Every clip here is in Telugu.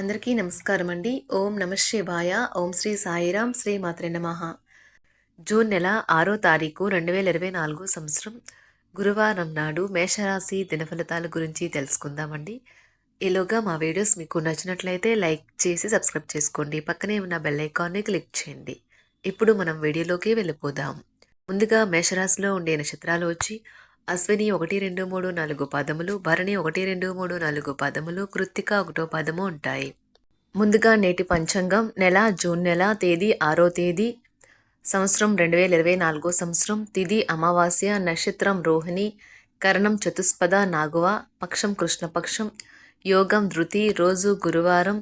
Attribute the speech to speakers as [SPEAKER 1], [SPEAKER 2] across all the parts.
[SPEAKER 1] అందరికీ నమస్కారం అండి ఓం నమ శివాయ. ఓం శ్రీ సాయిరాం. శ్రీ మాత్రే నమః. జూన్ నెల ఆరో తారీఖు రెండు వేల ఇరవై నాలుగు సంవత్సరం. గురువారం నాడు మేషరాశి దినఫలితాల గురించి తెలుసుకుందామండి. ఈలోగా మా వీడియోస్ మీకు నచ్చినట్లయితే లైక్ చేసి సబ్స్క్రైబ్ చేసుకోండి. పక్కనే ఉన్న బెల్ ఐకాన్ని క్లిక్ చేయండి. ఇప్పుడు మనం వీడియోలోకి వెళ్ళిపోదాం. ముందుగా మేషరాశిలో ఉండే నక్షత్రాలు వచ్చి అశ్విని ఒకటి రెండు మూడు నాలుగు పదములు భరణి ఒకటి రెండు మూడు నాలుగు పదములు కృత్తిక ఒకటో పదము ఉంటాయి. ముందుగా నేటి పంచాంగం నెల జూన్ నెల తేదీ ఆరో తేదీ సంవత్సరం రెండు వేల ఇరవై నాలుగో సంవత్సరం తిది అమావాస్య నక్షత్రం రోహిణి కరణం చతుస్పద నాగువ పక్షం కృష్ణపక్షం యోగం ధృతి రోజు గురువారం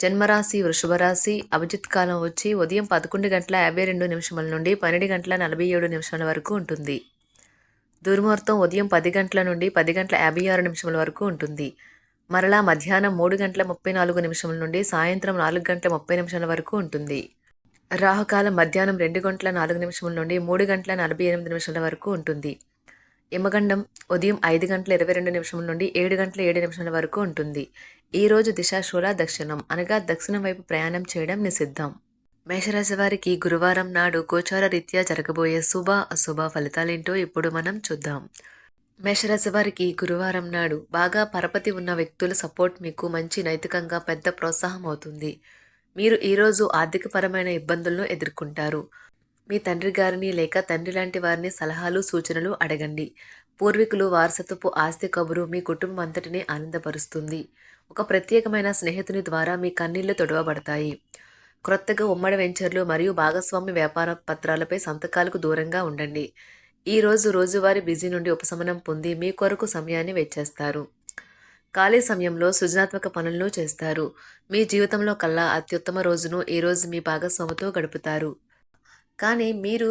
[SPEAKER 1] జన్మరాశి వృషభరాశి అభిజిత్ కాలం వచ్చి ఉదయం పదకొండు గంటల యాభై రెండు నిమిషముల నుండి పన్నెండు గంటల నలభై ఏడు నిమిషాల వరకు ఉంటుంది. దుర్ముహూర్తం ఉదయం పది గంటల నుండి పది గంటల యాభై ఆరు నిమిషముల వరకు ఉంటుంది. మరలా మధ్యాహ్నం మూడు గంటల ముప్పై నాలుగు నిమిషముల నుండి సాయంత్రం నాలుగు గంటల ముప్పై నిమిషాల వరకు ఉంటుంది. రాహుకాలం మధ్యాహ్నం రెండు గంటల నాలుగు నిమిషముల నుండి మూడు గంటల నలభై ఎనిమిది నిమిషాల వరకు ఉంటుంది. యమగండం ఉదయం ఐదు గంటల ఇరవై రెండు నిమిషముల నుండి ఏడు గంటల ఏడు నిమిషాల వరకు ఉంటుంది. ఈ రోజు దిశాశూల దక్షిణం అనగా దక్షిణం వైపు ప్రయాణం చేయడం నిషిద్ధం. మేషరాశి వారికి గురువారం నాడు గోచార రీత్యా జరగబోయే శుభ అశుభ ఫలితాలేంటో ఇప్పుడు మనం చూద్దాం. మేషరాశి వారికి గురువారం నాడు బాగా పరపతి ఉన్న వ్యక్తుల సపోర్ట్ మీకు మంచి నైతికంగా పెద్ద ప్రోత్సాహం అవుతుంది. మీరు ఈరోజు ఆర్థికపరమైన ఇబ్బందులను ఎదుర్కొంటారు. మీ తండ్రి గారిని లేక తండ్రి లాంటి వారిని సలహాలు సూచనలు అడగండి. పూర్వీకులు వారసత్వపు ఆస్తి కబురు మీ కుటుంబం అంతటిని ఆనందపరుస్తుంది. ఒక ప్రత్యేకమైన స్నేహితుని ద్వారా మీ కన్నీళ్ళు తొడవబడతాయి. క్రొత్తగా ఉమ్మడి వెంచర్లు మరియు భాగస్వామ్య వ్యాపార పత్రాలపై సంతకాలకు దూరంగా ఉండండి. ఈ రోజు రోజువారీ బిజీ నుండి ఉపశమనం పొంది మీ కొరకు సమయాన్ని వెచ్చేస్తారు. ఖాళీ సమయంలో సృజనాత్మక పనులను చేస్తారు. మీ జీవితంలో కల్లా అత్యుత్తమ రోజును ఈ రోజు మీ భాగస్వామితో గడుపుతారు. కానీ మీరు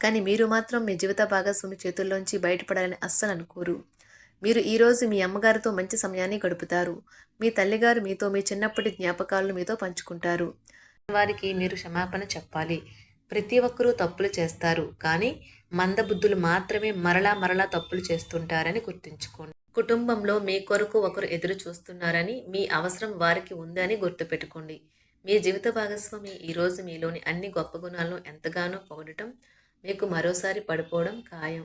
[SPEAKER 1] కానీ మీరు మాత్రం మీ జీవిత భాగస్వామి చేతుల్లోంచి బయటపడాలని అస్సలు అనుకోరు. మీరు ఈరోజు మీ అమ్మగారితో మంచి సమయాన్ని గడుపుతారు. మీ తల్లిగారు మీతో మీ చిన్నప్పటి జ్ఞాపకాలను మీతో పంచుకుంటారు. వారికి మీరు క్షమాపణ చెప్పాలి. ప్రతి ఒక్కరూ తప్పులు చేస్తారు. కానీ మందబుద్ధులు మాత్రమే మరలా మరలా తప్పులు చేస్తుంటారని గుర్తుంచుకోండి. కుటుంబంలో మీ కొరకు ఒకరు ఎదురు చూస్తున్నారని మీ అవసరం వారికి ఉందని గుర్తుపెట్టుకోండి. మీ జీవిత భాగస్వామి ఈరోజు మీలోని అన్ని గొప్ప గుణాలను ఎంతగానో పొగడటం మీకు మరోసారి పడిపోవడం ఖాయం.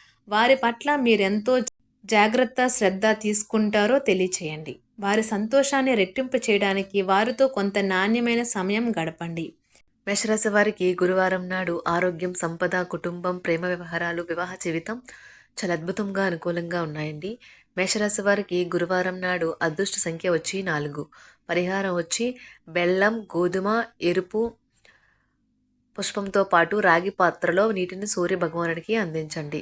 [SPEAKER 1] వారి పట్ల మీరెంతో జాగ్రత్త శ్రద్ధ తీసుకుంటారో తెలియచేయండి. వారి సంతోషాన్ని రెట్టింపు చేయడానికి వారితో కొంత నాణ్యమైన సమయం గడపండి. మేషరాశి వారికి గురువారం నాడు ఆరోగ్యం సంపద కుటుంబం ప్రేమ వ్యవహారాలు వివాహ జీవితం చాలా అద్భుతంగా అనుకూలంగా ఉన్నాయండి. మేషరాశి వారికి గురువారం నాడు అదృష్ట సంఖ్య వచ్చి నాలుగు. పరిహారం వచ్చి బెల్లం గోధుమ ఎరుపు పుష్పంతో పాటు రాగి పాత్రలో నీటిని సూర్య భగవానుడికి అందించండి.